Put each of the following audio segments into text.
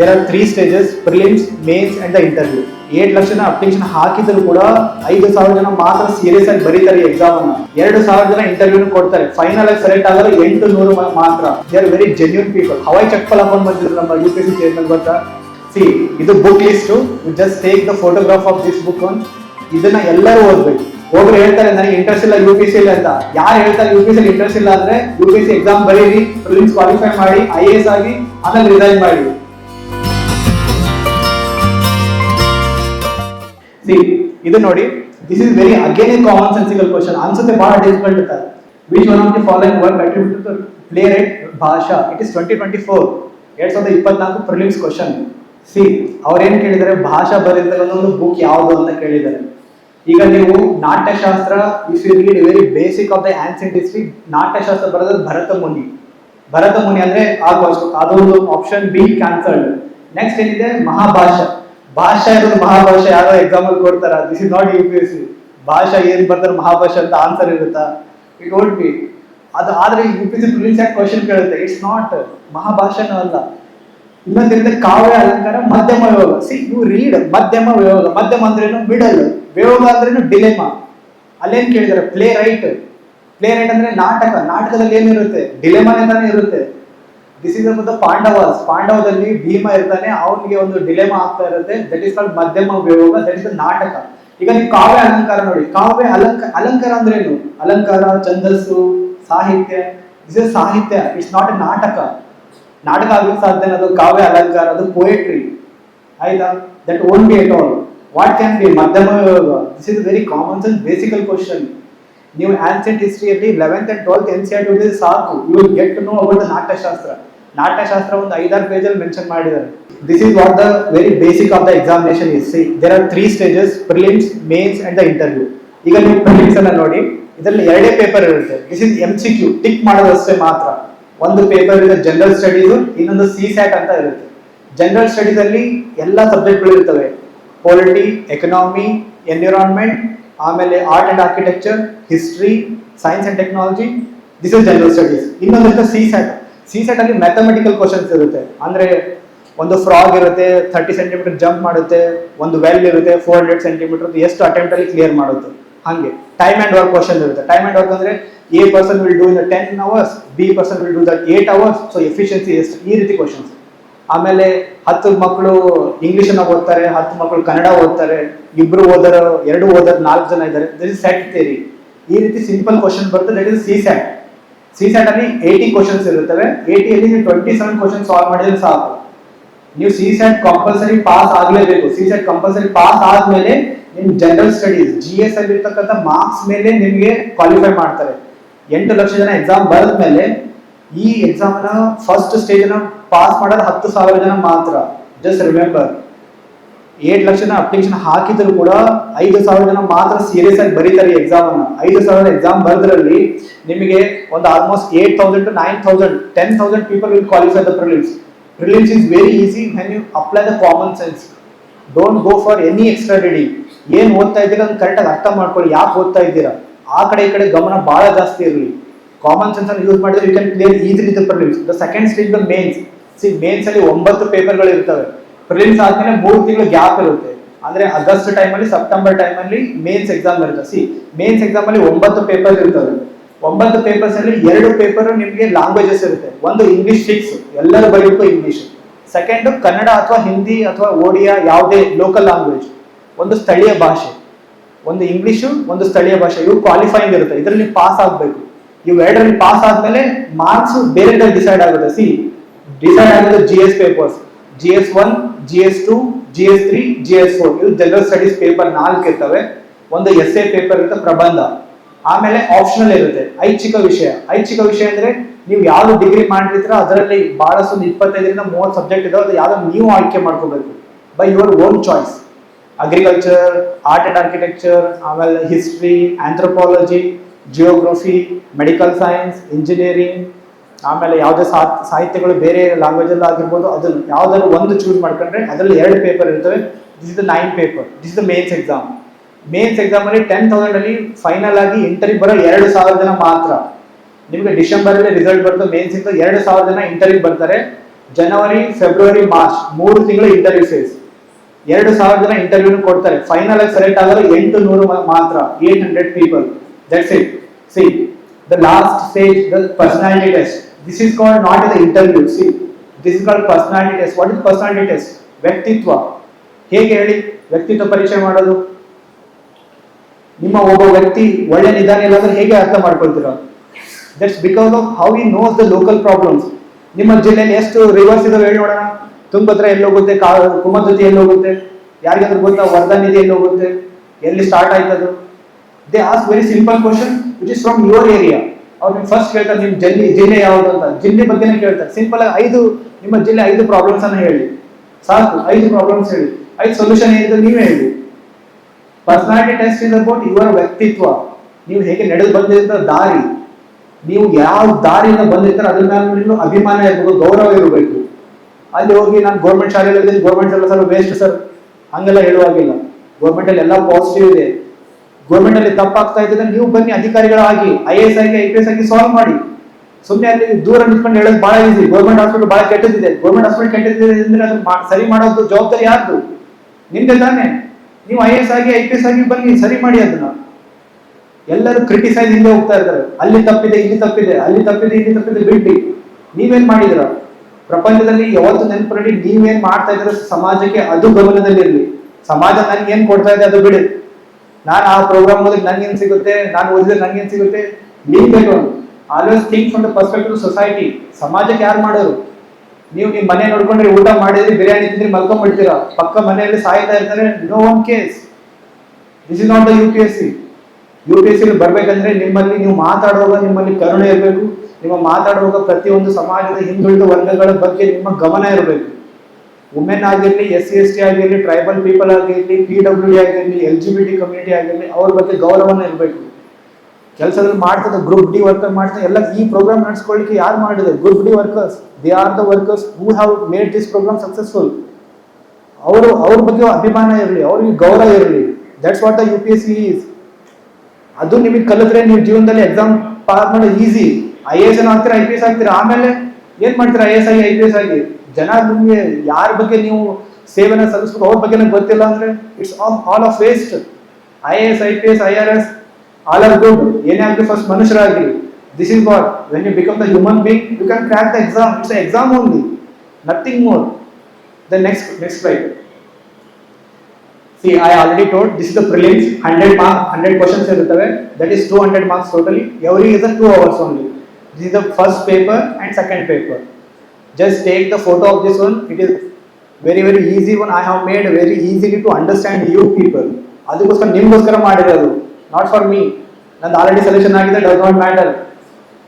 There are three stages prelims mains and the interview eight lakh ಜನ application ಹಾಕಿದ್ರು ಕೂಡ ಐದು ಸಾವಿರ ಜನ ಮಾತ್ರ ಸೀರಿಯಸ್ ಆಗಿ ಬರೀತಾರೆ ಎಕ್ಸಾಮ್ ಅನ್ನ. ಎರಡು ಸಾವಿರ ಜನ ಇಂಟರ್ವ್ಯೂ ಕೊಡ್ತಾರೆ. ಫೈನಲ್ ಆಗಿ ಸೆಲೆಕ್ಟ್ ಆದ್ರೆ ಎಂಟು ನೂರು ಮಾತ್ರ. They are very genuine people Hawaii ಚಪ್ಪಲ್ ಹಾಕೊಂಡ್ ಬಂದಿದ್ರು ನಮ್ಮ ಯು ಪಿ ಸಿ ಚೇರ್ಮನ್ ಬರ್ತಾ ಸಿ ಇದು book list just take the photograph of this book one ಇದನ್ನ ಎಲ್ಲರೂ ಓದ್ಬೇಕು. ಒಬ್ರು ಹೇಳ್ತಾರೆ, ನನಗೆ ಇಂಟ್ರೆಸ್ಟ್ ಇಲ್ಲ ಯು ಪಿ ಸಿ ಅಂತ. ಯಾರು ಹೇಳ್ತಾರೆ ಯು ಪಿ ಸಿ ಇಂಟ್ರೆಸ್ಟ್ ಇಲ್ಲ ಅಂದ್ರೆ ಯು ಪಿ ಸಿ ಎಕ್ಸಾಮ್ ಬರೀರಿ ಪ್ರಿಲಿಮ್ಸ್ ಕ್ವಾಲಿಫೈ ಮಾಡಿ ಐ ಎಸ್ ಆಗಿ ಆಮೇಲೆ ರಿಸೈನ್ ಮಾಡಿ. ಸಿ ಇದು ನೋಡಿ this is very again a common sensical question ಅನ್ಸುತ್ತೆ, ಬಹಳ ಡಿಫಿಕಲ್ಟ್ ಇರ್ತಾರೆ which one of the following work attribute play rate ಭಾಷಾ? It is twenty twenty four ಎರಡ್ ಸಾವಿರದ ಇಪ್ಪತ್ನಾಲ್ಕು ಪ್ರಿಲಿಮ್ಸ್ ಕ್ವಶನ್ ಸಿ ಅವ್ರೇನ್ ಕೇಳಿದ್ದಾರೆ? ಭಾಷಾ ಬರೆದಿರೋ ಒಂದು ಬುಕ್ ಯಾವುದು ಅಂತ ಕೇಳಿದ್ದಾರೆ. ಈಗ ನೀವು Natyashastra if you read very basic of the ancient history Natyashastra ಬರೆದ ಭರತ ಮುನಿ. ಭರತ ಮುನಿ ಅಂದ್ರೆ, ಆ question- ಅದೊಂದು ಆಪ್ಷನ್ ಬಿ ಕ್ಯಾನ್ಸಲ್ಡ್ ನೆಕ್ಸ್ಟ್ ಏನಿದೆ? ಮಹಾಭಾಷಾ ಭಾಷಾ ಇರೋದು ಮಹಾಭಾಷೆ, ಯಾರೋ ಎಕ್ಸಾಮ್ ಅಲ್ಲಿ ಕೊಡ್ತಾರ? This is not U P S C ಭಾಷಾ ಏನ್ ಬರ್ತಾರೆ ಮಹಾಭಾಷೆ ಅಂತ ಆನ್ಸರ್ ಇರುತ್ತಾ? ಇಟ್ ವೋಂಟ್ ಬಿ ಅದು ಆದ್ರೆ ಯು ಪಿ ಸಿ ಪ್ರಿಲಿಮ್ಸ್ ಯಾಕೆ ಕ್ವಶನ್ ಕೇಳುತ್ತೆ? ಇಟ್ಸ್ ನಾಟ್ ಮಹಾಭಾಷೆನೂ ಅಲ್ಲ. ಇನ್ನೊಂದಿರುತ್ತೆ ಕಾವ್ಯ ಅಲಂಕಾರ ಮಧ್ಯಮ ವಿಯೋಗ. ಸಿ ಯು ರೀಡ್ ಮಧ್ಯಮ ವಿಯೋಗ. ಮಧ್ಯಮ ಅಂದ್ರೇನು ಮಿಡಲ್ ವಿಯೋಗ ಅಂದ್ರೇನು ಡಿಲೆಮಾ ಅಲ್ಲೇನ್ ಕೇಳಿದಾರೆ? ಪ್ಲೇ ರೈಟ್ ಪ್ಲೇ ರೈಟ್ ಅಂದ್ರೆ ನಾಟಕ. ನಾಟಕದಲ್ಲಿ ಏನಿರುತ್ತೆ? ಡಿಲೆಮಾನೇ ತಾನೇ ಇರುತ್ತೆ. ದಿಸ್ ಇಸ್ ದ ಪಾಂಡವಸ್ ಪಾಂಡವದಲ್ಲಿ ಭೀಮ ಇರ್ತಾನೆ ಅವನಿಗೆ ಒಂದು ಡಿಲೆಮಾ ಆಗ್ತಾ ಇರುತ್ತೆ ದಟ್ ಇಸ್ ಕಾಲ್ಡ್ ಮಧ್ಯಮ ವಿಯೋಗ ದಟ್ ಇಸ್ ನಾಟಕ ಈಗ ನೀವು ಕಾವ್ಯ ಅಲಂಕಾರ ನೋಡಿ ಕಾವ್ಯ ಅಲಂಕಾರ ಅಲಂಕಾರ ಅಂದ್ರೆ ಏನು ಅಲಂಕಾರ ಛಂದಸ್ಸು ಸಾಹಿತ್ಯ ದಿಸ್ ಇಸ್ ಸಾಹಿತ್ಯ ಇಟ್ಸ್ ನಾಟ್ ಎ ನಾಟಕ ನಾಟಕ ಆಗ್ಲಿಕ್ಕೆ ಸಾಧ್ಯ ಅದು ಕಾವ್ಯ ಅಲಂಕಾರ ಅದು ಪೋಯಟ್ರಿ ಆಯ್ತಾ that own be at all what can be ಮಧ್ಯಮ this is very common sense basically question ನೀವು ancient ಹಿಸ್ಟ್ರಿಯಲ್ಲಿ eleventh and twelfth N C R T ಸಾಕು you will get know about Natyashastra Natyashastra ಒಂದು ಐದಾರು ಪೇಜಲ್ಲಿ mention ಮಾಡಿದ್ದಾರೆ. This is what the very basic of the examination is see there are three stages prelims mains and the interview ಈಗ ನೀವು prelims ಅನ್ನ ನೋಡಿ, ಇದರಲ್ಲಿ ಎರಡೇ ಪೇಪರ್ ಇರುತ್ತೆ. This is M C Q tick ಮಾಡೋದಷ್ಟೇ ಮಾತ್ರ. ಒಂದು ಪೇಪರ್ ಇದೆ ಜನರಲ್ ಸ್ಟಡೀಸ್ ಇನ್ನೊಂದು ಸಿ ಸ್ಯಾಟ್ ಅಂತ ಇರುತ್ತೆ. ಜನರಲ್ ಸ್ಟಡೀಸ್ ಅಲ್ಲಿ ಎಲ್ಲ ಸಬ್ಜೆಕ್ಟ್ಗಳು ಇರ್ತವೆ. ಪೊಲಿಟಿ ಎಕನಾಮಿ ಎನ್ವಿರಾನ್ಮೆಂಟ್ ಆಮೇಲೆ art and architecture history science and technology this is general studies ಇನ್ನೊಂದು ಸಿ ಸ್ಯಾಟ್ ಸಿ ಸೆಟ್ ಅಲ್ಲಿ ಮ್ಯಾಥಮೆಟಿಕಲ್ ಕ್ವಶನ್ಸ್ ಇರುತ್ತೆ. ಅಂದ್ರೆ ಒಂದು ಫ್ರಾಗ್ ಇರುತ್ತೆ ಥರ್ಟಿ ಸೆಂಟಿಮೀಟರ್ ಜಂಪ್ ಮಾಡುತ್ತೆ, ಒಂದು ವೆಲ್ ಇರುತ್ತೆ ಫೋರ್ ಹಂಡ್ರೆಡ್ ಸೆಂಟಿಮೀಟರ್ ಎಷ್ಟು ಅಟೆಂಪ್ಟ್ ಅಲ್ಲಿ ಕ್ಲಿಯರ್ ಮಾಡುತ್ತೆ. ಹಾಗೆ. ಟೈಮ್ ಅಂಡ್ ವರ್ಕ್ ಕ್ವಶನ್ ಇರುತ್ತೆ. ಟೈಮ್ ಅಂಡ್ ವರ್ಕ್ ಅಂದ್ರೆ A person will do in ten hours B person will do that eight hours so efficiency ಎಷ್ಟು ಈ ರೀತಿ ಕ್ವಶನ್ಸ್ ಆಮೇಲೆ ಹತ್ತು ಮಕ್ಕಳು ಇಂಗ್ಲಿಷ್ ಅನ್ನ ಓದ್ತಾರೆ, ಹತ್ತು ಮಕ್ಕಳು ಕನ್ನಡ ಓದ್ತಾರೆ, ಇಬ್ರು ಓದರು, ಎರಡು ಓದರ್ ನಾಲ್ಕು ಜನ ಇದ್ದಾರೆ. ದಟ್ ಇಸ್ ಸೆಟ್ ಥೇರಿ ಈ ರೀತಿ ಸಿಂಪಲ್ ಕ್ವಶನ್ ಬರುತ್ತೆ that is C SAT C SAT ಅಲ್ಲಿ ಏಟಿ ಕ್ವಶನ್ಸ್ ಇರುತ್ತವೆ. ಏಯ್ಟಿಯಲ್ಲಿ ನೀವು ಟ್ವೆಂಟಿ ಸೆವೆನ್ ಕ್ವಶನ್ ಸಾಲ್ವ್ ಮಾಡಿದ್ರೆ ಸಾಕು. ನೀವು ಸಿ ಸೆಟ್ ಕಂಪಲ್ಸರಿ ಪಾಸ್ ಆಗಲೇಬೇಕು. ಸಿ ಸೆಟ್ ಕಂಪಲ್ಸರಿ ಪಾಸ್ ಆದ್ಮೇಲೆ ನಿಮ್ ಜನರಲ್ ಸ್ಟಡೀಸ್ ಜಿ ಎಸ್ ಅಲ್ಲಿ ಇರ್ತಕ್ಕಂಥ ಮಾರ್ಕ್ಸ್ ಮೇಲೆ ನಿಮಗೆ ಕ್ವಾಲಿಫೈ ಮಾಡ್ತಾರೆ. ಎಂಟು ಲಕ್ಷ ಜನ ಎಕ್ಸಾಮ್ ಬರೆದ್ಮೇಲೆ ಈ ಎಕ್ಸಾಮ್ನ ಫಸ್ಟ್ ಸ್ಟೇಜ್ ಪಾಸ್ ಮಾಡೋದು ಹತ್ತು ಸಾವಿರ ಜನ ಮಾತ್ರ. ಜಸ್ಟ್ ರಿಮೆಂಬರ್ ಏಟ್ ಲಕ್ಷ ಜನ ಅಪ್ಲಿಕೇಶನ್ ಹಾಕಿದ್ರು ಕೂಡ ಐದು ಸಾವಿರ ಜನ ಮಾತ್ರ ಸೀರಿಯಸ್ ಆಗಿ ಬರೀತಾರೆ ಎಕ್ಸಾಮ್ ಅನ್ನ. ಐದು ಸಾವಿರ ಎಕ್ಸಾಮ್ ಬರೆದ್ರಲ್ಲಿ ನಿಮಗೆ ಒಂದು almost eight thousand to nine thousand ten thousand people will qualify the prelims prelims is very easy when you apply the common sense don't go for any extra ready ಏನ್ ಓದ್ತಾ ಇದ್ದೀರಾ ಅದನ್ನ ಕರೆಕ್ಟಾಗಿ ಅರ್ಥ ಮಾಡ್ಕೊಳ್ಳಿ. ಯಾಕೆ ಓದ್ತಾ ಇದ್ದೀರಾ? ಆ ಕಡೆ ಈ ಕಡೆ ಗಮನ ಬಹಳ ಜಾಸ್ತಿ ಇರಲಿ. ಕಾಮನ್ ಸೆನ್ಸ್ ಅನ್ನು ಯೂಸ್ ಮಾಡಿದ್ರೆ you can clear easily the prelims the second stage the mains see mains ಅಲ್ಲಿ ಒಂಬತ್ತು ಪೇಪರ್ಗಳು ಇರ್ತವೆ. ಪ್ರಿಲಿಮ್ಸ್ ಆದ್ಮೇಲೆ ಮೂರು ತಿಂಗಳು ಗ್ಯಾಪ್ ಇರುತ್ತೆ. ಅಂದ್ರೆ ಆಗಸ್ಟ್ ಟೈಮ್ ಅಲ್ಲಿ ಸೆಪ್ಟೆಂಬರ್ ಟೈಮ್ ಅಲ್ಲಿ ಮೇನ್ಸ್ ಎಕ್ಸಾಮ್ ಇರುತ್ತೆ ಸಿ ಮೇನ್ಸ್ ಎಕ್ಸಾಮ್ ಅಲ್ಲಿ ಒಂಬತ್ತು ಪೇಪರ್ ಇರ್ತವೆ. ಒಂಬತ್ತು ಪೇಪರ್ಸ್ ಅಲ್ಲಿ ಎರಡು ಪೇಪರ್ ನಿಮಗೆ ಲ್ಯಾಂಗ್ವೇಜಸ್ ಇರುತ್ತೆ. ಒಂದು ಇಂಗ್ಲಿಷ್ ಸಿಕ್ಸ್ ಎಲ್ಲರೂ ಬರೆಯೋಕ್ಕೂ ಇಂಗ್ಲಿಷ್ ಸೆಕೆಂಡ್ ಕನ್ನಡ ಅಥವಾ ಹಿಂದಿ ಅಥವಾ ಒಡಿಯಾ ಯಾವುದೇ ಲೋಕಲ್ ಲ್ಯಾಂಗ್ವೇಜ್ ಒಂದು ಸ್ಥಳೀಯ ಭಾಷೆ. ಒಂದು ಇಂಗ್ಲಿಷು ಒಂದು ಸ್ಥಳೀಯ ಭಾಷೆ. ಇವು ಕ್ವಾಲಿಫೈಯಿಂಗ್ ಇರುತ್ತೆ. ಇದರಲ್ಲಿ ಪಾಸ್ ಆಗಬೇಕು. ಇವು ಎರಡರಲ್ಲಿ ಪಾಸ್ ಆದ್ಮೇಲೆ ಮಾರ್ಕ್ಸ್ ಬೇರೆ ಡಿಸೈಡ್ ಆಗುತ್ತೆ. ಸಿ ಡಿಸೈಡ್ ಆಗೋದು G S papers G S one G S two G S three G S four ಇದು ಜನರಲ್ ಸ್ಟಡೀಸ್ ಪೇಪರ್ ನಾಲ್ಕು ಇರ್ತವೆ. ಒಂದು ಎಸ್ ಎ ಪೇಪರ್ ಇರುತ್ತೆ, ಪ್ರಬಂಧ. ಆಮೇಲೆ ಆಪ್ಷನಲ್ ಇರುತ್ತೆ, ಐಚ್ಛಿಕ ವಿಷಯ. ಐಚ್ಛಿಕ ವಿಷಯ ಅಂದ್ರೆ ನೀವು ಯಾವ್ದು ಡಿಗ್ರಿ ಮಾಡಿರ್ತೀರ ಅದರಲ್ಲಿ ಬಹಳಷ್ಟು ಒಂದು ಇಪ್ಪತ್ತೈದರಿಂದ ಮೂವತ್ತು ಸಬ್ಜೆಕ್ಟ್ ಇದಾವೆ, ಅದು ಯಾವ್ದು ನೀವು ಆಯ್ಕೆ ಮಾಡ್ಕೋಬೇಕು. By your own choice agriculture art and architecture ಆಮೇಲೆ history anthropology geography medical science engineering ಆಮೇಲೆ ಯಾವುದೇ ಸಾಹಿತ್ಯಗಳು ಬೇರೆ ಲ್ಯಾಂಗ್ವೇಜ್ ಅಲ್ಲಿ ಆಗಿರ್ಬೋದು ಅದ್ರಲ್ಲಿ ಯಾವ್ದಾದ್ರು ಒಂದು ಚೂಸ್ ಮಾಡ್ಕೊಂಡ್ರೆ ಅದರಲ್ಲಿ ಎರಡು ಪೇಪರ್ ಇರ್ತವೆ. This is the nine paper this the mains exam mains exam ಅಲ್ಲಿ ಟೆನ್ ತೌಸಂಡ್ ಅಲ್ಲಿ ಫೈನಲ್ ಆಗಿ ಇಂಟರ್ವ್ಯೂ ಬರೋ ಎರಡು ಸಾವಿರ ಜನ ಮಾತ್ರ. ನಿಮಗೆ ಡಿಸೆಂಬರ್ ಅಲ್ಲಿ ರಿಸಲ್ಟ್ ಬರ್ತದೆ ಮೇನ್ಸ್ ಇಂದ ಎರಡು ಸಾವಿರ ಜನ ಇಂಟರ್ವ್ಯೂ ಬರ್ತಾರೆ. ಜನವರಿ ಫೆಬ್ರವರಿ ಮಾರ್ಚ್ ಮೂರು ತಿಂಗಳು ಇಂಟರ್ವ್ಯೂ ಸೇಸ್ ಎರಡು ಸಾವಿರ ಜನ ಇಂಟರ್ವ್ಯೂ ಕೊಡ್ತಾರೆ. ಫೈನಲ್ ಆಗಿ ಸೆಲೆಕ್ಟ್ ಆದ್ರೆ ಎಂಟು ನೂರು ಮಾತ್ರ eight hundred people that's it see the last stage the personality test this is called not the interview see this is called personality test. What is personality test? ವ್ಯಕ್ತಿತ್ವ ಹೇಗೆ ಹೇಳಿ? ವ್ಯಕ್ತಿತ್ವ ಪರೀಕ್ಷೆ ಮಾಡೋದು? ನಿಮ್ಮ ಒಬ್ಬ ವ್ಯಕ್ತಿ ಒಳ್ಳೆ ನಿಧಾನ ಇಲ್ಲ ಹೇಗೆ ಅರ್ಥ ಮಾಡ್ಕೊಳ್ತೀರಾ? That's because of how he knows the local problems ನಿಮ್ಮ ಜಿಲ್ಲೆಯಲ್ಲಿ ಎಷ್ಟು ರಿವರ್ಸ್ ಇದಾವೆ ಹೇಳಿ ನೋಡೋಣ. ತುಂಗಭದ್ರ ಎಲ್ಲಿ ಹೋಗುತ್ತೆ? ಕಾ, ಕುಮದ್ವತಿ ಎಲ್ಲಿ ಹೋಗುತ್ತೆ? ಯಾರಿಗಾದ್ರೂ ಗೊತ್ತಾ? ವರ್ಧಾ ನಿಧಿ ಎಲ್ಲಿ ಹೋಗುತ್ತೆ? ಎಲ್ಲಿ start ಆಯ್ತದು? They ask very simple question which is from your area ಅವ್ರು ನಿಮ್ಗೆ ಫಸ್ಟ್ ಕೇಳ್ತಾರೆ ನಿಮ್ಮ ಜಿಲ್ಲೆ ಜಿಲ್ಲೆ ಯಾವುದು ಅಂತ. ಜಿಲ್ಲೆ ಬಗ್ಗೆನೇ ಕೇಳ್ತಾರೆ. ಸಿಂಪಲ್ ಆಗಿ ಐದು, ನಿಮ್ಮ ಜಿಲ್ಲೆ ಐದು ಪ್ರಾಬ್ಲಮ್ಸ್ ಅನ್ನ ಹೇಳಿ. ಸಾಕು, ಐದು ಪ್ರಾಬ್ಲಮ್ಸ್ ಹೇಳಿ. ಐದು ಸೊಲ್ಯೂಷನ್ ಏನಿದೆ ನೀವೇ ಹೇಳಿ. Personality test is about your ವ್ಯಕ್ತಿತ್ವ. ನೀವು ಹೇಗೆ ನಡೆದು ಬಂದಿರೋ ದಾರಿ. ನೀವು ಯಾವ ದಾರಿಯಿಂದ ಬಂದಿರ್ತಾರೆ ಅದ್ರ ಮೇಲೆ ಅಭಿಮಾನ ಇರಬೇಕು ಗೌರವ ಇರಬೇಕು. ಅಲ್ಲಿ ಹೋಗಿ ನಾನು ಗೌರ್ಮೆಂಟ್ ಶಾಲೆಗಳಲ್ಲಿ ಗೌರ್ಮೆಂಟ್ ಎಲ್ಲ ಸರ್ ವೇಸ್ಟ್ ಸರ್ ಹಂಗೆಲ್ಲ ಹೇಳುವಾಗಿಲ್ಲ ಗೌರ್ಮೆಂಟ್ ಅಲ್ಲಿ ಎಲ್ಲ ಪಾಸಿಟಿವ್ ಇದೆ. ಗೌರ್ಮೆಂಟ್ ಅಲ್ಲಿ ತಪ್ಪಾಗ್ತಾ ಇದ್ರೆ ನೀವು ಬನ್ನಿ ಅಧಿಕಾರಿಗಳಾಗಿ ಐ ಎಸ್ ಆಗಿ ಐ ಪಿ ಎಸ್ ಆಗಿ ಸಾಲ್ವ್ ಮಾಡಿ. ಸುಮ್ಮನೆ ಅಲ್ಲಿ ದೂರ ನಿಂತ್ಕೊಂಡು ಹೇಳೋದು ಬಹಳ ಈಸಿ ಗೌರ್ಮೆಂಟ್ ಹಾಸ್ಪಿಟಲ್ ಬಹಳ ಕೆಟ್ಟದಿದೆ. ಗೌರ್ಮೆಂಟ್ ಹಾಸ್ಪಿಟಲ್ ಕೆಟ್ಟದಿದೆ ಅಂದ್ರೆ ಅದು ಮಾ- ಸರಿ ಮಾಡೋದು ಜವಾಬ್ದಾರಿ ಯಾರ್ದು? ನಿಮ್ದೆ ತಾನೆ. ನೀವು ಐ ಎಸ್ ಆಗಿ ಐ ಪಿ ಎಸ್ ಆಗಿ ಬನ್ನಿ, ಸರಿ ಮಾಡಿ ಅದನ್ನ. ಎಲ್ಲರೂ ಕ್ರಿಟಿಸೈಸ್ ಹಿಂದೆ ಹೋಗ್ತಾ ಇದ್ದಾರೆ. ಅಲ್ಲಿ ತಪ್ಪಿದೆ, ಇಲ್ಲಿ ತಪ್ಪಿದೆ, ಅಲ್ಲಿ ತಪ್ಪಿದೆ, ಇಲ್ಲಿ ತಪ್ಪಿದೆ ಬಿಡ್ಡಿ ನೀವೇನ್ ಮಾಡಿದ್ರ? ಪ್ರಪಂಚದಲ್ಲಿ ಯಾವತ್ತು ನೆನಪು ನೀವೇನ್ ಮಾಡ್ತಾ ಇದ್ದೀರ ಸಮಾಜಕ್ಕೆ ಅದು ಗಮನದಲ್ಲಿ ಇರಲಿ ಸಮಾಜ ನನ್ಗೆ ಏನ್ ಕೊಡ್ತಾ ಇದೆ ಅದು ಬಿಡಿ. ನಾನು ಆ ಪ್ರೋಗ್ರಾಮ್ ಓದಿದ್ರೆ ಏನ್ ಸಿಗುತ್ತೆ? ನಾನು ಓದಿದ್ರೆ ನಂಗೆ ಏನ್ ಸಿಗುತ್ತೆ? ನೀನ್ ಬೇಕು always think from the perspective society. ಸಮಾಜಕ್ಕೆ ಯಾರು ಮಾಡೋರು? ನೀವು ನಿಮ್ಮ ಮನೆ ನೋಡ್ಕೊಂಡ್ರೆ ಊಟ ಮಾಡಿದ್ರಿ, ಬಿರಿಯಾನಿ ತಿಂದ್ರಿ ಮಲ್ಕೊಂಡ್ಬಿಡ್ತೀರಾ ಪಕ್ಕ ಮನೆಯಲ್ಲಿ ಸಾಯ್ತಾ ಇರ್ತಾರೆ no one case this is not the U P S C U P S C ಬರ್ಬೇಕಂದ್ರೆ ನಿಮ್ಮಲ್ಲಿ ನೀವು ಮಾತಾಡುವಾಗ ನಿಮ್ಮಲ್ಲಿ ಕರುಣೆ ಇರಬೇಕು. ನಿಮ್ಮ ಮಾತಾಡುವಾಗ ಪ್ರತಿಯೊಂದು ಸಮಾಜದ ಹಿಂದುಳಿದ ವರ್ಗಗಳ ಬಗ್ಗೆ ನಿಮ್ಮ ಗಮನ ಇರಬೇಕು. ವುಮೆನ್ ಆಗಿರಲಿ ಎಸ್ ಸಿ ಎಸ್ ಟಿ ಆಗಿರಲಿ ಟ್ರೈಬಲ್ ಪೀಪಲ್ ಆಗಿರಲಿ ಪಿ ಡಬ್ಲ್ಯೂ ಡಿ ಆಗಿರಲಿ L G B T community ಆಗಿರಲಿ, ಅವ್ರ ಬಗ್ಗೆ ಗೌರವನ ಇರಬೇಕು. ಕೆಲಸದಲ್ಲಿ ಮಾಡ್ತದೆ ಗ್ರೂಪ್ ಡಿ ವರ್ಕರ್ ಮಾಡ್ತಾರೆ ಎಲ್ಲ ಈ ಪ್ರೋಗ್ರಾಮ್ ನಡೆಸ್ಕೊಳ್ಳಿಕ್ಕೆ ಯಾರು ಮಾಡಿದೆ? Group D workers they are the workers who have made this program successful ಅವರು, ಅವ್ರ ಬಗ್ಗೆ ಅಭಿಮಾನ ಇರಲಿ, ಅವ್ರಿಗೆ ಗೌರವ ಇರಲಿ. That's what the U P S C is ಅದು ನಿಮಗೆ ಕಲಿತ್ರೆ ನೀವು ಜೀವನದಲ್ಲಿ ಎಕ್ಸಾಮ್ ಪಾಸ್ ಮಾಡೋದು ಈಸಿ ಐ ಎ ಎಸ್ ಆಗ್ತೀರಾ ಐ ಪಿ ಎಸ್ ಆಗ್ತೀರಾ? ಆಮೇಲೆ ಏನ್ ಮಾಡ್ತೀರಾ? ಐ ಎಸ್ ಆಗಿ ಐ ಪಿ ಎಸ್ ಆಗಿ? ಜನ ನಿಮಗೆ ಯಾರ ಬಗ್ಗೆ ನೀವು ಸೇವೆನ ಸಲ್ಲಿಸ್ಬೇಕು ಅವ್ರ ಬಗ್ಗೆ ನಂಗೆ ಗೊತ್ತಿಲ್ಲ ಅಂದ್ರೆ it's all all of waste I A S I P S I R S all are good ಏನೇ ಆಗಲಿ ಫಸ್ಟ್ ಮನುಷ್ಯರಾಗಿ this is what when you become the human being you can crack the exam it's exam only nothing more the next next slide See, I already told this is the prelims, 100 mark, 100 questions ಇರುತ್ತವೆ. That is 200 marks totally. Every is a 2 hours only. This is the first paper and second paper. Just take the photo of this one. It is very very easy one I have made very easily to understand you people ಅದಕ್ಕೋಸ್ಕರ ನಿಮ್ಗೋಸ್ಕರ ಮಾಡಿರೋದು. Not for me ನಂದು already selection ಆಗಿದೆ does not matter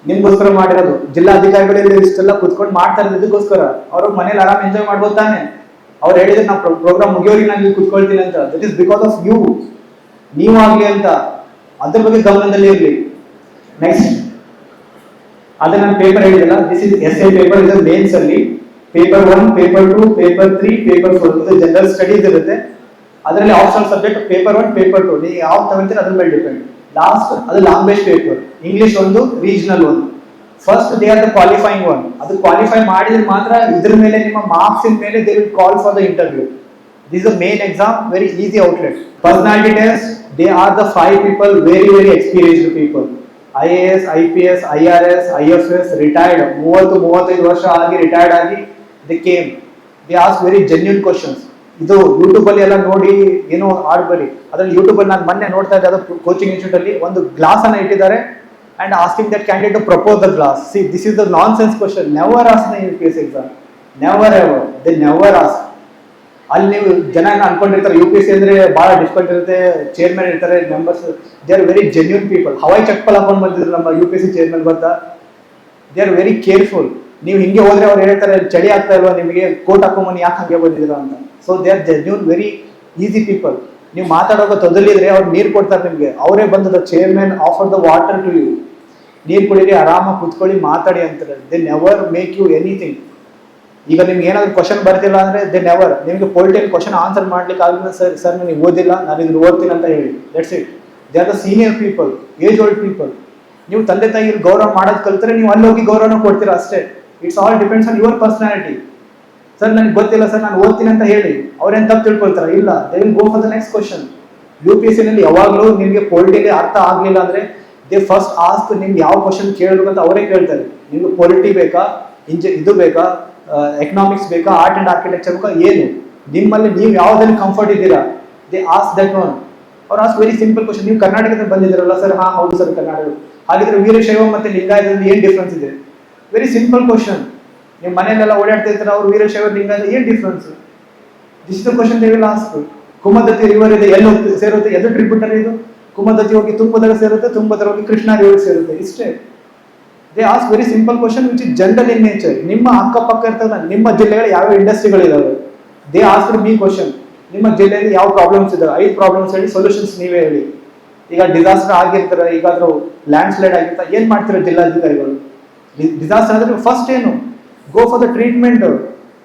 ನಿಮ್ಗೋಸ್ಕರ ಮಾಡಿರೋದು. ಜಿಲ್ಲಾ ಅಧಿಕಾರಿಗಳಲ್ಲಿ ಇಷ್ಟೆಲ್ಲ ಕುತ್ಕೊಂಡು ಮಾಡ್ತಾರೆ ಇದಕ್ಕೋಸ್ಕರ. ಅವ್ರ ಮನೇಲಿ ಆರಾಮ್ ಎಂಜಾಯ್ ಮಾಡ್ಬೋದು ತಾನೆ. ಅವ್ರು ಹೇಳಿದ್ರೆ ನಾವು ಪ್ರೋಗ್ರಾಮ್ ಮುಗಿಯೋರಿಗೆ ನಾನು ಇಲ್ಲಿ ಕುತ್ಕೊಳ್ತೀನಿ ಅಂತ. That is because of you ನೀವಾಗ್ಲಿ ಅಂತ. ಅದ್ರ ಬಗ್ಗೆ ಗಮನದಲ್ಲಿ ಇರಲಿ ನೆಕ್ಸ್ಟ್ ಅದೇ ನಾನು ಪೇಪರ್ ಹೇಳಿದಲ್ಲ this is S A paper ಇದು ಮೇನ್ಸ್ ಅಲ್ಲಿ. Paper one paper two paper three paper four ಇದು ಜನರಲ್ ಸ್ಟಡೀಸ್ ಇರುತ್ತೆ. ಅದರಲ್ಲಿ optional subject paper one paper two ನೀವು ಯಾವ ತಗೊಳ್ತೀರ ಅದ್ರ ಮೇಲೆ ಡಿಪೆಂಡ್ ಲಾಸ್ಟ್ ಅದು ಲ್ಯಾಂಗ್ವೇಜ್ ಪೇಪರ್ ಇಂಗ್ಲಿಷ್ ಒಂದು ರೀಜನಲ್ ಒಂದು. First they are the qualifying one ಅದು ಕ್ವಾಲಿಫೈ ಮಾಡಿದ್ರೆ ಮಾತ್ರ ಇದ್ರ ಮೇಲೆ ನಿಮ್ಮ ಮಾರ್ಕ್ಸ್ ಮೇಲೆ they will call for the interview this a main exam very easy outlet personality test they are the five people very very experienced people I A S I P S I R S I F S retired ಮೂವತ್ತು, ಮೂವತ್ತೈದು ವರ್ಷ ಆಗಿ retired ಆಗಿ they came the ask very genuine questions ಇದು YouTube ಅಲ್ಲಿ ಎಲ್ಲ ನೋಡಿ ಏನೋ ಆಡ್ಬೇಡಿ. ಅದ್ರಲ್ಲಿ ಯೂಟ್ಯೂಬ್ ಅಲ್ಲಿ ನಾನು ಮೊನ್ನೆ ನೋಡ್ತಾ ಇದ್ದೆ, ಅದು ಕೋಚಿಂಗ್ ಇನ್ಸ್ಟಿಟ್ಯೂಟ್ ಅಲ್ಲಿ ಒಂದು ಗ್ಲಾಸ್ ಅನ್ನ ಇಟ್ಟಿದ್ದಾರೆ and asking that candidate to propose the glass see this is the nonsense question never ask the U P S exam never ever they never ask ಅಲ್ಲಿ ನೀವು ಜನ ಅನ್ಕೊಂಡಿರ್ತಾರೆ ಯು ಪಿ ಎಸ್ ಸಿ ಅಂದ್ರೆ ಬಹಳ difficult ಇರುತ್ತೆ chairman ಇರ್ತಾರೆ members they are very genuine people Hawaii ಚಪ್ಪಲ್ ಹಾಕೊಂಡು ಬಂದಿದ್ರು ನಮ್ಮ U P S C chairman ಬರ್ತಾ ದೇ ಆರ್ ವೆರಿ ಕೇರ್ಫುಲ್ ನೀವು ಹಿಂಗೆ ಹೋದ್ರೆ ಅವ್ರು ಹೇಳ್ತಾರೆ, ಚಳಿ ಆಗ್ತಾ ಇಲ್ವಾ ನಿಮಗೆ ಕೋಟ್ ಹಾಕೊಂಬನಿ ಯಾಕೆ ಹಂಗೆ ಬಂದಿದ್ದೀರಾ ಅಂತ. So they are genuine very easy people ನೀವು ಮಾತಾಡೋಕೆ ತೊದಲಿದ್ರೆ ಅವ್ರು ನೀರು ಕೊಡ್ತಾರೆ ನಿಮಗೆ. ಅವರೇ ಬಂದು the chairman offer the water to you ನೀರು ಕುಡೀರಿ, ಆರಾಮಾಗಿ ಕುತ್ಕೊಳ್ಳಿ, ಮಾತಾಡಿ ಅಂತಾರೆ. They never make you anything ಈಗ ನಿಮ್ಗೆ ಏನಾದ್ರು ಕ್ವಶನ್ ಬರ್ತಿಲ್ಲ ಅಂದ್ರೆ ದೇ ನೆವರ್ ನಿಮಗೆ ಪೊಲಿಟಿಕಲ್ ಕ್ವಶನ್ ಆನ್ಸರ್ ಮಾಡ್ಲಿಕ್ಕೆ ಆಗಲಿಲ್ಲ ಸರ್ ಸರ್ ನನಗೆ ಓದಿಲ್ಲ, ನಾನು ಇದನ್ನ ಓದ್ತೀನಿ ಅಂತ ಹೇಳಿ. That's it they are the senior people age old people ನೀವು ತಂದೆ ತಾಯಿ ಗೌರವ ಮಾಡೋದು ಕಲ್ತ್ರೆ ನೀವು ಅಲ್ಲಿ ಹೋಗಿ ಗೌರವನ ಕೊಡ್ತೀರಾ ಅಷ್ಟೇ. It's all depends on your personality sir ನನಗೆ ಗೊತ್ತಿಲ್ಲ ಸರ್ ನಾನು ಓದ್ತೀನಿ ಅಂತ ಹೇಳಿ. ಅವ್ರೇನು ತಪ್ಪು ತಿಳ್ಕೊಳ್ತಾರೆ? ಇಲ್ಲ. They will go for the next question U P ಎಸ್ನಲ್ಲಿ ಯಾವಾಗಲೂ ನಿಮಗೆ ಪೊಲಿಟಿಲಿ ಅರ್ಥ ಆಗಲಿಲ್ಲ ಅಂದ್ರೆ ದೇ ಫಸ್ಟ್ ಆಸ್ಕ್ ನಿಮ್ಗೆ ಯಾವ ಕ್ವಶನ್ ಕೇಳಬೇಕು ಅಂತ ಅವರೇ ಕೇಳ್ತಾರೆ. ನಿಮ್ಗೆ ಪೊಲಿಟಿ ಬೇಕಾ? ಇಂಜ ಇದು ಬೇಕಾ? ಎಕನಾಮಿಕ್ಸ್ ಬೇಕಾ? ಆರ್ಟ್ ಅಂಡ್ ಆರ್ಕಿಟೆಕ್ಚರ್ ಬೇಕಾ? ಏನು? ನಿಮ್ಮಲ್ಲಿ ನೀವು ಯಾವುದಲ್ಲಿ ಕಂಫರ್ಟ್ ಇದ್ದೀರಾ? ದೇ ಆಸ್ ದಟ್ ಒನ್ ಅವ್ರು ಆಸ್ ವೆರಿ ಸಿಂಪಲ್ ಕ್ವಶನ್ ನೀವು ಕರ್ನಾಟಕದಲ್ಲಿ ಬಂದಿದ್ದೀರಲ್ಲ ಸರ್ ಹಾ, ಹೌದು ಸರ್ ಕರ್ನಾಟಕ. ಹಾಗಿದ್ರೆ ವೀರಶೈವ ಮತ್ತೆ ಲಿಂಗಾಯತದಲ್ಲಿ ಏನು ಡಿಫ್ರೆನ್ಸ್ ಇದೆ? ವೆರಿ ಸಿಂಪಲ್ ಕ್ವಶನ್ ನೀವು ಮನೆಯಲ್ಲೆಲ್ಲ ಓಡಾಡ್ತಾ ಇರ್ತಾರೆ, ಅವ್ರು ವೀರಶೈವ ಲಿಂಗಾಯತ ಏನು difference this is the question they will ask Kumudvathi river ಇದೆ ಎಲ್ಲ ಸೇರುತ್ತೆ? ಎದು ಟ್ರಿಬ್ಯೂಟರಿ ಇದು? ಕುಮದತಿ ಹೋಗಿ ತುಂಬದರ ಸೇರುತ್ತೆ ತುಂಬದರ ಹೋಗಿ ಕೃಷ್ಣ ರಿವರ್ ಸೇರುತ್ತೆ. ಇಷ್ಟೇ. They ask very simple question which is general in nature ನಿಮ್ಮ ಅಕ್ಕಪಕ್ಕ ಇರ್ತದ ನಿಮ್ಮ ಜಿಲ್ಲೆಗಳು ಯಾವ ಇಂಡಸ್ಟ್ರಿಗಳಿದಾವೆ ದೇ ಆಸ್ ಮೀ ಕ್ವಶನ್ ನಿಮ್ಮ ಜಿಲ್ಲೆಯಲ್ಲಿ ಯಾವ ಪ್ರಾಬ್ಲಮ್ಸ್ ಇದಾವೆ? ಐದು ಪ್ರಾಬ್ಲಮ್ಸ್ ಹೇಳಿ ಸೊಲ್ಯೂಷನ್ಸ್ ನೀವೇ ಹೇಳಿ. ಈಗ ಡಿಸಾಸ್ಟರ್ ಆಗಿರ್ತಾರೆ, ಈಗಾದ್ರೂ ಲ್ಯಾಂಡ್ ಸ್ಲೈಡ್ ಆಗಿರ್ತಾರೆ ಏನ್ ಮಾಡ್ತಾರೆ ಜಿಲ್ಲಾಧಿಕಾರಿಗಳು? ಡಿಸಾಸ್ಟರ್ ಆದ್ರೆ ಫಸ್ಟ್ ಏನು? ಗೋ ಫಾರ್ ದ ಟ್ರೀಟ್ಮೆಂಟ್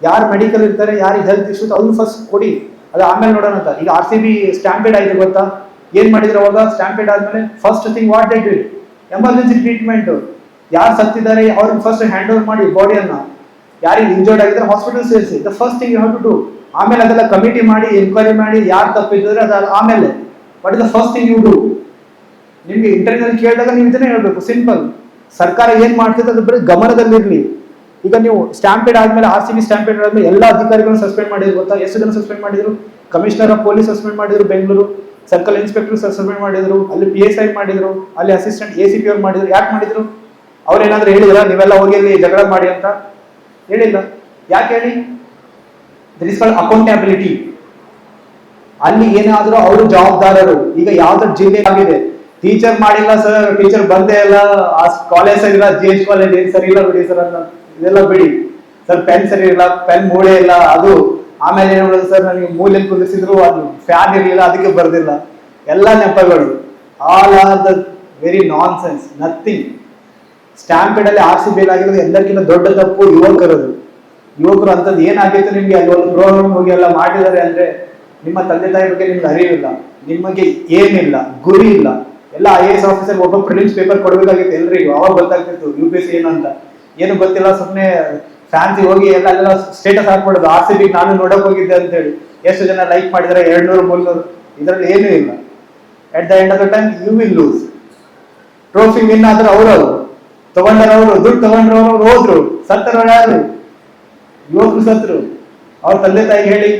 ಯಾರು ಮೆಡಿಕಲ್ ಇರ್ತಾರೆ, ಯಾರಿಗೆ ಹೆಲ್ತ್ ಇಶ್ಯೂಸ್ ಅವ್ರು ಫಸ್ಟ್ ಕೊಡಿ. ಅದು ಆಮೇಲೆ ನೋಡೋಣ ಅಂತ. ಈಗ ಆರ್ ಸಿ ಬಿ ಸ್ಟ್ಯಾಂಪೇಡ್ ಆಯ್ತು ಗೊತ್ತಾ? ಏನ್ ಮಾಡಿದ್ರು ಅವಾಗ? ಸ್ಟ್ಯಾಂಪೇಡ್ ಆದ್ಮೇಲೆ first thing what they emergency treatment ಯಾರು ಸತ್ತಿದ್ದಾರೆ ಅವ್ರಿಗೆ ಫಸ್ಟ್ ಹ್ಯಾಂಡ್ ಓವರ್ ಮಾಡಿ ಬಾಡಿಯನ್ನ ಯಾರಿಗೆ ಇಂಜರ್ಡ್ ಆಗಿದ್ರೆ ಹಾಸ್ಪಿಟಲ್ ಸೇರಿಸಿ. The first thing you have to do ಆಮೇಲೆ ಅದೆಲ್ಲ ಕಮಿಟಿ ಮಾಡಿ ಎನ್ಕ್ವೈರಿ ಮಾಡಿ ಯಾರು ತಪ್ಪಿದ್ರೆ ಅದು ಆಮೇಲೆ. But the first thing you do ನಿಮ್ಗೆ ಇಂಟರ್ವ್ಯೂನಲ್ಲಿ ಕೇಳಿದಾಗ ನೀವು ಇದನ್ನೇ ಹೇಳ್ಬೇಕು ಸಿಂಪಲ್ ಸರ್ಕಾರ ಏನು ಮಾಡ್ತಿದೆ ಅದು ಬರೀ ಗಮನದಲ್ಲಿರ್ಲಿ. ಈಗ ನೀವು ಸ್ಟ್ಯಾಂಪೇಡ್ ಆದ್ಮೇಲೆ ಆರ್ ಸಿ ಬಿ ಸ್ಟ್ಯಾಂಪೇಡ್ ಆದ್ಮೇಲೆ ಎಲ್ಲ ಅಧಿಕಾರಿಗಳನ್ನು ಸಸ್ಪೆಂಡ್ ಮಾಡಿದ್ರು ಗೊತ್ತಾ? ಎಷ್ಟು ಜನ ಸಸ್ಪೆಂಡ್ ಮಾಡಿದ್ರು? ಕಮಿಷನರ್ ಆಫ್ ಪೊಲೀಸ್ ಸಸ್ಪೆಂಡ್ ಮಾಡಿದ್ರು ಬೆಂಗಳೂರು. ಸರ್ಕಲ್ ಇನ್ಸ್ಪೆಕ್ಟರ್ ಸಸ್ಪೆಂಡ್ ಮಾಡಿದ್ರು. ಅಲ್ಲಿ ಪಿ ಎಸ್ ಐ ಮಾಡಿದ್ರು. ಅಲ್ಲಿ ಅಸಿಸ್ಟೆಂಟ್ ಎ ಸಿ ಪಿ ಅವ್ರು ಮಾಡಿದ್ರು. ಯಾಕೆ ಮಾಡಿದ್ರು? ಅವ್ರೇನಾದ್ರೂ ಹೇಳಿದ್ರ? ನೀವೆಲ್ಲ ಹೋಗಿ ಅಲ್ಲಿ ಜಗಳ ಮಾಡಿ ಅಂತ? ಹೇಳಿಲ್ಲ. ಯಾಕೆ ಹೇಳಿ? ದಟ್ ಇಸ್ ಕಾಲ್ಡ್ ಅಕೌಂಟಬಿಲಿಟಿ ಅಲ್ಲಿ ಏನಾದ್ರೂ ಅವರು ಜವಾಬ್ದಾರರು. ಈಗ ಯಾವ್ದು ಜಿಲ್ಲೆ ಆಗಿದೆ. ಟೀಚರ್ ಮಾಡಿಲ್ಲ ಸರ್ ಟೀಚರ್ ಬಂದೇ ಇಲ್ಲ. ಆ ಕಾಲೇಜ್ ಸರಿ ಇಲ್ಲ ಜಿ ಎಚ್ ಕಾಲೇಜ್ ಏನ್ ಸರಿ ಇಲ್ಲ ಬಿಡಿ ಸರ್ ಅಂತ. ಇದೆಲ್ಲ ಬಿಡಿ. ಸರ್ ಪೆನ್ ಸರಿ ಇಲ್ಲ ಪೆನ್ ಮೂಳೆ ಇಲ್ಲ, ಅದು. ಆಮೇಲೆ ಏನ್ ಮಾಡೋದು ಸರ್ ನನಗೆ ಮೂಲೆ ಕುದಿಸಿದ್ರು ಅದು ಫ್ಯಾನ್ ಇರಲಿಲ್ಲ, ಅದಕ್ಕೆ ಬರ್ದಿಲ್ಲ. ಎಲ್ಲ ನೆಪಗಳು. All are the very nonsense nothing stampede ಅಲ್ಲಿ ಆರ್ ಸಿ ಬೇಲ್ ಆಗಿರೋದು ಎಲ್ಲರಿಗಿಂತ ದೊಡ್ಡ ತಪ್ಪು ಯುವಕರದು. ಯುವಕರು ಅಂತದ್ದು ಏನಾಗಿತ್ತು ನಿಮ್ಗೆ ಅಲ್ಲಿ ಒಂದು ಪ್ರೋಗ್ರಾಮ್ ಹೋಗಿ ಎಲ್ಲ ಮಾಡಿದ್ದಾರೆ ಅಂದ್ರೆ ನಿಮ್ಮ ತಂದೆ ತಾಯಿ ಬಗ್ಗೆ ನಿಮ್ಗೆ ಅರಿವಿಲ್ಲ, ನಿಮಗೆ ಏನಿಲ್ಲ, ಗುರಿ ಇಲ್ಲ. ಎಲ್ಲ ಐ ಎಸ್ ಆಫೀಸರ್ ಒಬ್ಬ ಪ್ರಿಲಿಮ್ಸ್ ಪೇಪರ್ ಕೊಡಬೇಕಾಗಿತ್ತು ಎಲ್ರಿಗೂ, ಅವಾಗ ಗೊತ್ತಾಗ್ತಿತ್ತು ಯು ಪಿ ಎಸ್ ಏನು ಅಂತ. ಏನು ಗೊತ್ತಿಲ್ಲ ಸುಮ್ಮನೆ ಫ್ಯಾನ್ಸಿ ಹೋಗಿ ಎಲ್ಲ ಅಲ್ಲೆಲ್ಲ ಸ್ಟೇಟಸ್ ಹಾಕ್ಬಿಡೋದು. ಆರ್ ಸಿ ಬಿ ನಾನು ನೋಡಕ್ ಹೋಗಿದ್ದೆ ಅಂತ ಹೇಳಿ ಎಷ್ಟು ಜನ ಲೈಕ್ ಮಾಡಿದ್ರೆ ಎರಡ್ನೂರು, ಮುನ್ನೂರು. ಇದರಲ್ಲಿ ಏನೂ ಇಲ್ಲ. At the end of the time you will lose trophy win ಆದ್ರೆ ಅವರವರು ತಗೊಂಡರವರು, ದುಡ್ಡು ತಗೊಂಡ್ರವರು ಹೋದ್ರು. ಸತ್ತರು ಯಾರು? ಯುವಕರು ಸತ್ರು ಅವ್ರ ತಂದೆ ತಾಯಿ ಹೇಳಿ,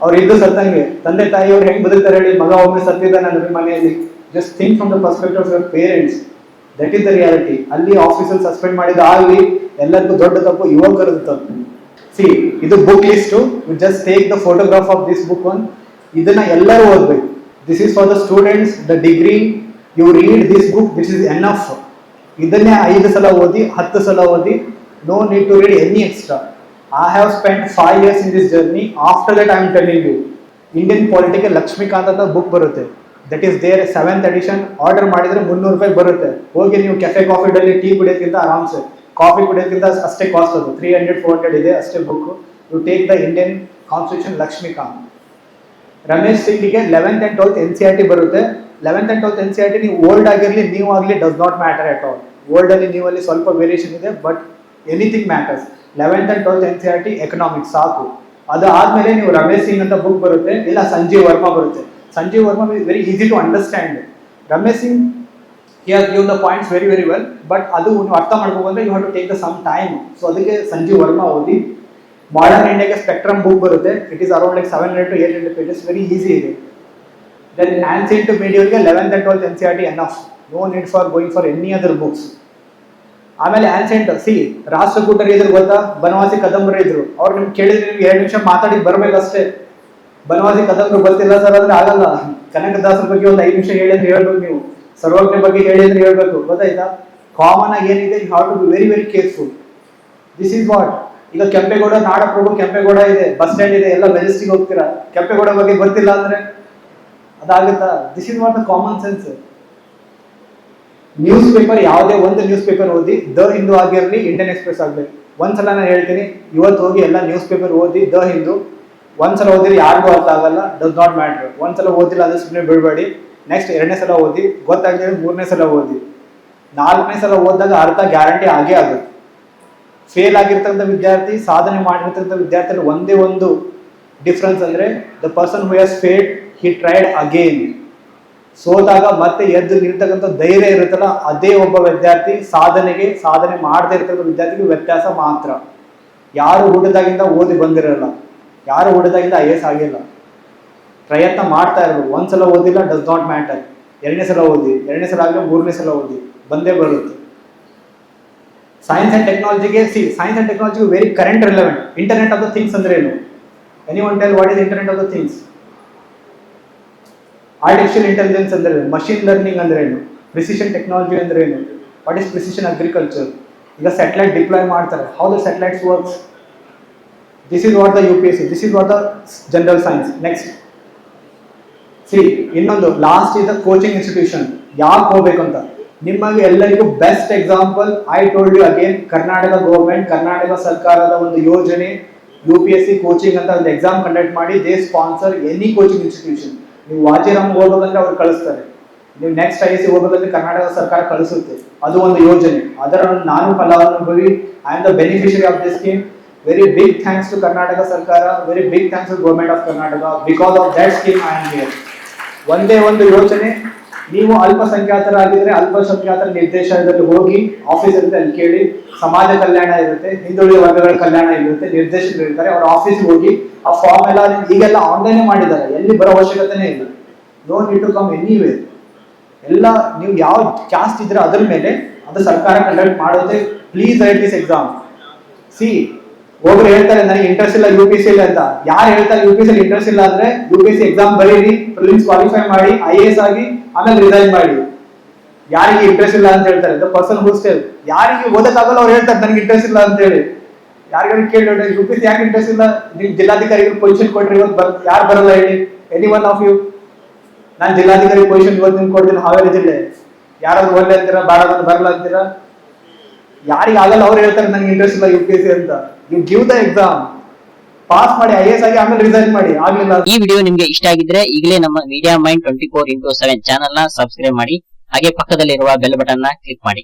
ಅವ್ರು ಇದ್ದು ಸತ್ತಂಗೆ. ತಂದೆ ತಾಯಿಯವ್ರು ಹೆಂಗ್ ಬದುಕ್ತಾರೆ ಹೇಳಿ ಮಗ ಒಮ್ಮೆ ಸತ್ತಿದ್ದಾನೆ ನನ್ನ ಮನೆಯಲ್ಲಿ. Just think from the perspective of parents that is the reality ಅಲ್ಲಿ ಆಫೀಸಲ್ಲಿ ಸಸ್ಪೆಂಡ್ ಮಾಡಿದ ಆಗಲಿ ಎಲ್ಲರಿಗೂ ದೊಡ್ಡ ತಪ್ಪು ಯುವಕರದ ತಪ್ಪು. ಸಿ ಇದು book list just take the photograph of this book one ಇದನ್ನ ಎಲ್ಲರೂ ಓದ್ಬೇಕು. This is for the students the degree you read this book this is enough ಇದನ್ನೇ ಐದು ಸಲ ಓದಿ, ಹತ್ತು ಸಲ ಓದಿ no need to read any extra I have spend five years in this journey after that I am telling you Indian political Laxmikanth ಅಂತ book ಬರುತ್ತೆ. That is there seventh edition order ಮಾಡಿದ್ರೆ ಮುನ್ನೂರು ರೂಪಾಯಿ ಬರುತ್ತೆ. ಹೋಗಿ ನೀವು ಕೆಫೆ ಕಾಫಿ ಡಲ್ಲಿ tea ಕುಡಿಯೋಕ್ಕಿಂತ ಆರಾಮ್ಸೆ. ಕಾಫಿ ಕುಡಿಯೋಕ್ಕಿಂತ ಅಷ್ಟೇ ಕಾಸ್ಟ್ ಅದು. ತ್ರೀ ಹಂಡ್ರೆಡ್ ಫೋರ್ ಹಂಡ್ರೆಡ್ ಇದೆ ಅಷ್ಟೇ book you take the Indian constitution Laxmikanth Ramesh ಸಿಂಗಿಗೆ eleventh and twelfth N C R T ಬರುತ್ತೆ. Eleventh and twelfth N C R T ನೀವು old ಆಗಿರಲಿ ನೀವು ಆಗಲಿ does not matter at all old ಅಲ್ಲಿ ನೀವು ಅಲ್ಲಿ ಸ್ವಲ್ಪ ವೇರಿಯೇಷನ್ ಇದೆ but anything matters eleventh and twelfth N C R T economics ಸಾಕು. ಅದು ಆದ್ಮೇಲೆ ನೀವು ರಮೇಶ್ ಸಿಂಗ್ ಅಂತ ಬುಕ್ ಬರುತ್ತೆ, ಇಲ್ಲ ಸಂಜೀವ್ ವರ್ಮಾ ಬರುತ್ತೆ. Sanjeev Verma very easy to understand Ramesh Singh he has give the points very very well but ಅದು ನೀವು ಅರ್ಥ ಮಾಡ್ಬೇಕಂದ್ರೆ you have to take the some time so ಅದಕ್ಕೆ ಸಂಜೀವ್ ವರ್ಮಾ ಓದಿ. ಮಾಡರ್ನ್ ಇಂಡಿಯಾಗೆ ಸ್ಪೆಕ್ಟ್ರಮ್ ಬುಕ್ ಬರುತ್ತೆ. It is around like seven hundred to eight hundred pages very easy ಇದೆ. Then to ಮೀಡಿಯೋರಿಗೆ eleventh and twelfth N C R T enough no need for going for any other books ಆಮೇಲೆ ancient see ರಾಷ್ಟ್ರಕೂಟರು ಇದ್ರು ಗೊತ್ತಾ? ಬನವಾಸಿ ಕದಂಬರು ಇದ್ರು ಅವ್ರು ನಿಮ್ಗೆ ಕೇಳಿದ್ರೆ ನೀವು ಎರಡು ನಿಮಿಷ ಮಾತಾಡಿ ಬರ್ಬೇಕಷ್ಟೇ. ಬನವಾಸಿ ಕದಂಬರು ಗೊತ್ತಿಲ್ಲ ಸರ್ ಅಂದ್ರೆ ಆಗಲ್ಲ. ಕನಕದಾಸರ ಬಗ್ಗೆ ಒಂದು ಐದು ನಿಮಿಷ ಹೇಳಿ ಹೇಳ್ಬೇಕು ನೀವು. ಸರ್ವಜ್ಞ ಬಗ್ಗೆ ಹೇಳಿ ಅಂದ್ರೆ ಹೇಳ್ಬೇಕು. ಗೊತ್ತಾಯ್ತಾ? ಕಾಮನ್ ಆಗಿ ಏನಿದೆ you have to be very very careful this is what ಈಗ ಕೆಂಪೇಗೌಡ, ನಾಡಪ್ರಭು ಕೆಂಪೇಗೌಡ ಇದೆ, ಬಸ್ ಸ್ಟ್ಯಾಂಡ್ ಇದೆ, ಎಲ್ಲ ಮೆಜೆಸ್ಟಿಕ್ ಹೋಗ್ತೀರಾ? ಕೆಂಪೇಗೌಡ ಬಗ್ಗೆ ಗೊತ್ತಿಲ್ಲ ಅಂದ್ರೆ ಅದಾಗುತ್ತಾ? This is what the common sense newspaper ಯಾವುದೇ ಒಂದು ನ್ಯೂಸ್ ಪೇಪರ್ ಓದಿ, ದ ಹಿಂದೂ ಆಗಿರಲಿ ಇಂಡಿಯನ್ ಎಕ್ಸ್ಪ್ರೆಸ್ ಆಗಲಿ. ಒಂದ್ಸಲ ನಾನು ಹೇಳ್ತೀನಿ, ಇವತ್ತು ಹೋಗಿ ಎಲ್ಲ ನ್ಯೂಸ್ ಪೇಪರ್ ಓದಿ, ದ ಹಿಂದೂ. ಒಂದ್ಸಲ ಓದಿರಿ ಯಾರಿಗೂ ಅರ್ಥ ಆಗಲ್ಲ ಡಸ್ ನಾಟ್ ಮ್ಯಾಟ್ರ್ ಒಂದ್ಸಲ ಓದಿಲ್ಲ ಅದು ಸುಮ್ಮನೆ ಬಿಡಬೇಡಿ ನೆಕ್ಸ್ಟ್ ಎರಡನೇ ಸಲ ಓದಿ ಗೊತ್ತಾಗಲಿಲ್ಲ ಮೂರನೇ ಸಲ ಓದಿ. ನಾಲ್ಕನೇ ಸಲ ಓದಿದಾಗ ಅರ್ಥ ಗ್ಯಾರಂಟಿ ಆಗೇ ಆಗುತ್ತೆ. ಫೇಲ್ ಆಗಿರ್ತಕ್ಕಂಥ ವಿದ್ಯಾರ್ಥಿ, ಸಾಧನೆ ಮಾಡಿರ್ತಕ್ಕಂಥ ವಿದ್ಯಾರ್ಥಿಗಳು ಒಂದೇ ಒಂದು ಡಿಫ್ರೆನ್ಸ್ ಅಂದ್ರೆ the person who has failed he tried again ಸೋತಾಗ ಮತ್ತೆ ಎದ್ದು ನಿಲ್ತಕ್ಕಂಥ ಧೈರ್ಯ ಇರುತ್ತಲ್ಲ, ಅದೇ ಒಬ್ಬ ವಿದ್ಯಾರ್ಥಿ ಸಾಧನೆಗೆ, ಸಾಧನೆ ಮಾಡದೇ ಇರ್ತಕ್ಕಂಥ ವಿದ್ಯಾರ್ಥಿಗೆ ವ್ಯತ್ಯಾಸ ಮಾತ್ರ. ಯಾರು ಹುಡುದಾಗಿಂದ ಓದಿ ಬಂದಿರಲ್ಲ, ಯಾರು ಹುಡುದಾಗಿಂದ ಐ ಎಸ್ ಆಗಿಲ್ಲ. ಪ್ರಯತ್ನ ಮಾಡ್ತಾ ಇರ್ಬೇಕು ಒಂದ್ಸಲ ಓದಿಲ್ಲ ಡಸ್ ನಾಟ್ ಮ್ಯಾಟರ್ ಎರಡನೇ ಸಲ ಓದಿ, ಎರಡನೇ ಸಲ ಆಗಲಿ, ಮೂರನೇ ಸಲ ಓದಿ, ಬಂದೇ ಬರುತ್ತೆ. Science and ಟೆಕ್ನಾಲಜಿಗೆ see science and technology very current relevant internet of the things ಅಂದ್ರೆ ಏನು? Any one tell what is internet of the things artificial intelligence ಅಂದ್ರೆ ಏನು? ಮಷಿನ್ ಲರ್ನಿಂಗ್ ಅಂದ್ರೆ ಏನು? ಪ್ರಿಸಿಷನ್ ಟೆಕ್ನಾಲಜಿ ಅಂದ್ರೆ ಏನು? ವಾಟ್ ಇಸ್ ಪ್ರಿಸಿಷನ್ ಅಗ್ರಿಕಲ್ಚರ್ ಈಗ satellite deploy ಮಾಡ್ತಾರೆ. How the satellites works this is what the U P S C this is what the general science next see ಇನ್ನೊಂದು last is the coaching institution ಯಾಕೆ ಹೋಗ್ಬೇಕು ಅಂತ ನಿಮಗೆ ಎಲ್ಲರಿಗೂ best example I told you again Karnataka government Karnataka ಸರ್ಕಾರದ ಒಂದು ಯೋಜನೆ U P S C coaching ಅಂತ ಒಂದು ಎಕ್ಸಾಮ್ ಕಂಡಕ್ಟ್ ಮಾಡಿ they sponsor any coaching institution ನೀವು ವಾಜಿರಾಮ್ ಓದೋದಂದ್ರೆ ಅವ್ರು ಕಳಿಸ್ತಾರೆ. ನೀವು ನೆಕ್ಸ್ಟ್ ಐ ಎಸ್ ಸಿ ಓದೋದಂದ್ರೆ ಕರ್ನಾಟಕ ಸರ್ಕಾರ ಕಳಿಸುತ್ತೆ. ಅದು ಒಂದು ಯೋಜನೆ. ಅದರ ನಾನು ಫಲಾನುಭವಿ I am the beneficiary of this scheme very big thanks to Karnataka ಸರ್ಕಾರ very big thanks to government of Karnataka. Because of that scheme I am here ಒಂದೇ ಒಂದು ಯೋಚನೆ ನೀವು ಅಲ್ಪಸಂಖ್ಯಾತರಾಗಿದ್ರೆ ಅಲ್ಪಸಂಖ್ಯಾತರ ನಿರ್ದೇಶನದಲ್ಲಿ ಹೋಗಿ ಆಫೀಸ್ ಇರುತ್ತೆ ಅಲ್ಲಿ ಕೇಳಿ, ಸಮಾಜ ಕಲ್ಯಾಣ ಇರುತ್ತೆ, ಹಿಂದುಳಿದ ವರ್ಗಗಳ ಕಲ್ಯಾಣ ಇರುತ್ತೆ, ನಿರ್ದೇಶಕರು ಇರ್ತಾರೆ, ಅವ್ರ ಆಫೀಸ್ಗೆ ಹೋಗಿ ಆ ಫಾರ್ಮ್ ಎಲ್ಲ ಈಗೆಲ್ಲ ಆನ್ಲೈನ್ ಮಾಡಿದ್ದಾರೆ, ಎಲ್ಲಿ ಬರೋ ಅವಶ್ಯಕತೆನೇ ಇಲ್ಲ. No need to come anyway ಎಲ್ಲ ನೀವು ಯಾವ ಜಾಸ್ತಿ ಇದ್ರೆ ಅದ್ರ ಮೇಲೆ ಅದು ಸರ್ಕಾರ ಕಂಡಕ್ಟ್ ಮಾಡೋದೇ please write this exam see ಒಬ್ರು ಹೇಳ್ತಾರೆ, ನನಗೆ ಇಂಟ್ರೆಸ್ಟ್ ಇಲ್ಲ ಯು ಪಿ ಸಿ ಅಂತ. ಯಾರು ಹೇಳ್ತಾರೆ ಯು ಪಿ ಸಿ ಇಂಟ್ರೆಸ್ಟ್ ಇಲ್ಲ ಅಂದ್ರೆ ಯು ಪಿ ಸಿ ಎಕ್ಸಾಮ್ ಬರೀರಿ ಪ್ರಿಲಿಮ್ಸ್ ಕ್ವಾಲಿಫೈ ಮಾಡಿ ಐ ಎ ಎಸ್ ಆಗಿ ಆಮೇಲೆ ರಿಸೈನ್ ಮಾಡಿ. ಯಾರಿಗೆ ಇಂಟ್ರೆಸ್ಟ್ ಇಲ್ಲ ಅಂತ ಹೇಳ್ತಾರೆ ದ ಪರ್ಸನ್ ಹೋಸ್ಟೆಲ್ ಸ್ಟೇಲ್ ಯಾರಿಗೆ ಓದಕ್ಕಾಗಲ್ಲ ಅವ್ರು ಹೇಳ್ತಾರೆ, ನನಗೆ ಇಂಟ್ರೆಸ್ಟ್ ಇಲ್ಲ ಅಂತ ಹೇಳಿ. ಯಾರಿಗಾರು ಕೇಳಿ ಯು ಪಿ ಸಿ ಯಾಕೆ ಇಂಟ್ರೆಸ್ಟ್ ಇಲ್ಲ? ನೀವು ಜಿಲ್ಲಾಧಿಕಾರಿಗಳು ಪೊಸಿಷನ್ ಕೊಟ್ಟರೆ ಇವತ್ತು ಬರ್, ಯಾರು ಬರಲ್ಲ ಹೇಳಿ? ಎನಿ ಒನ್ ಆಫ್ ಯು ನಾನು ಜಿಲ್ಲಾಧಿಕಾರಿ ಪೊಸಿಷನ್ ಇವತ್ತು ನಿಮ್ಗೆ ಕೊಡ್ತೀನಿ, ಹಾವೇರಿ ಜಿಲ್ಲೆ. ಯಾರಾದ್ರೂ ಒಳ್ಳೆ ಅಂತೀರಾ ಬಾಳ ಬರಲ್ಲ ಅಂತೀರಾ? ಯಾರಿಗೆ ಆಗಲ್ಲ, ಅವ್ರು ಹೇಳ್ತಾರೆ, ನನಗೆ ಇಂಟ್ರೆಸ್ಟ್ ಇಲ್ಲ ಯು ಪಿ ಎಸ್ ಸಿ ಅಂತ. You give the exam pass ಮಾಡಿ ಐ ಎಸ್ ಆಗಿ ಆಮೇಲೆ ರಿಸೈನ್ ಮಾಡಿ, ಆಗ್ಲಿಲ್ಲ ಈ ವಿಡಿಯೋ ನಿಮ್ಗೆ ಇಷ್ಟ ಆಗಿದ್ರೆ ಈಗಲೇ ನಮ್ಮ media mind twenty four into seven ಚಾನಲ್ನ ಸಬ್ಸ್ಕ್ರೈಬ್ ಮಾಡಿ, ಹಾಗೆ ಪಕ್ಕದಲ್ಲಿರುವ ಬೆಲ್ ಬಟನ್ನ ಕ್ಲಿಕ್ ಮಾಡಿ.